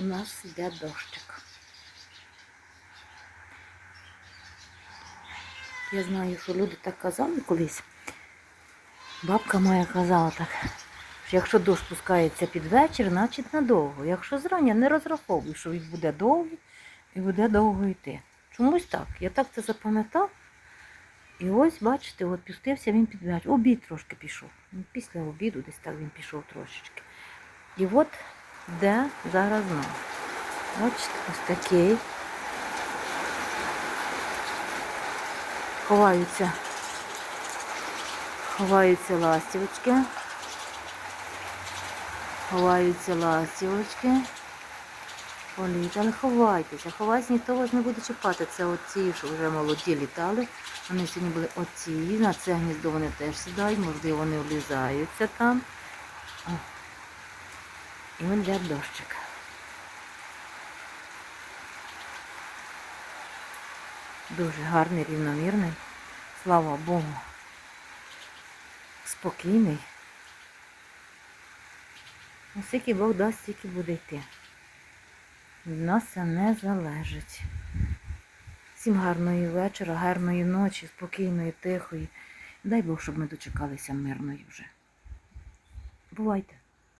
у нас йде дощик. Я знаю, що люди так казали колись. Бабка моя казала так, що якщо дощ спускається під вечір, значить надовго. Якщо зрання не розраховуй, що він буде довгий і буде довго йти. Чомусь так. Я так це запам'ятав. І ось, бачите, от пустився він під вечір. Обід трошки пішов. Після обіду десь так він пішов трошечки. І от де зараз нам. Бачите, ось такий. Ховаються. Ховаються ластівочки. Ховаються ластівочки. Політ, але ховайтеся, ховайтеся, ніхто вас не буде чіпати. Це оці, що вже молоді літали. Вони сьогодні були оці. На це гніздо вони теж сідають, можливо, вони влізаються там. Він йде дощик. Дуже гарний, рівномірний. Слава Богу. Спокійний. Наскільки Бог дасть, стільки буде йти. Від нас це не залежить. Всім гарної вечора, гарної ночі, спокійної, тихої. Дай Бог, щоб ми дочекалися мирної вже. Бувайте!